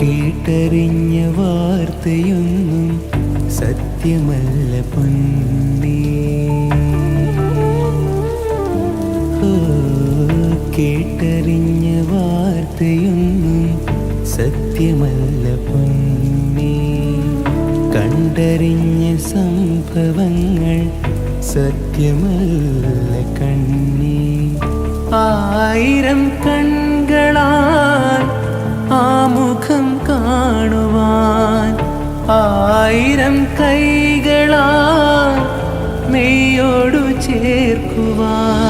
കേട്ടറിഞ്ഞ വാർത്തയൊന്നും സത്യമല്ല പൊന്നേ. കേട്ടറിഞ്ഞ വാർത്തയൊന്നും സത്യമല്ല പൊന്നേ. കണ്ടറിഞ്ഞ സംഭവങ്ങൾ സത്യമല്ല കണ്ണേ. ആയിരം മുഖം കാണുവാൻ ആയിരം കൈകളാൽ മെയ്യോടു ചേർക്കുവാൻ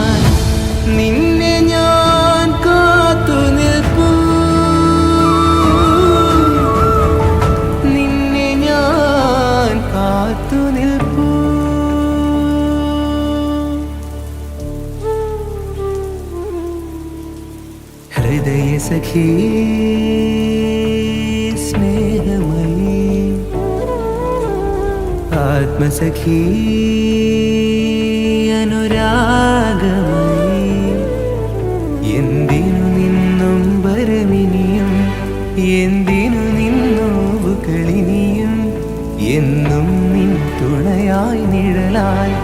ആത്മസഖീ അനുരാഗമായി എന്തിനു നിന്നും വരമിനിയും എന്തിനു നിന്നോവുകളിനിയും എന്നും നിൻ തുണയായി നിഴലായി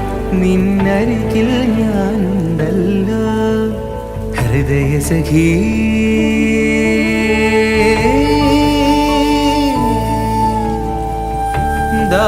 നിന്നരികിൽ ഞാനുണ്ടല്ലോ. ഹൃദയ സഖീ ദാ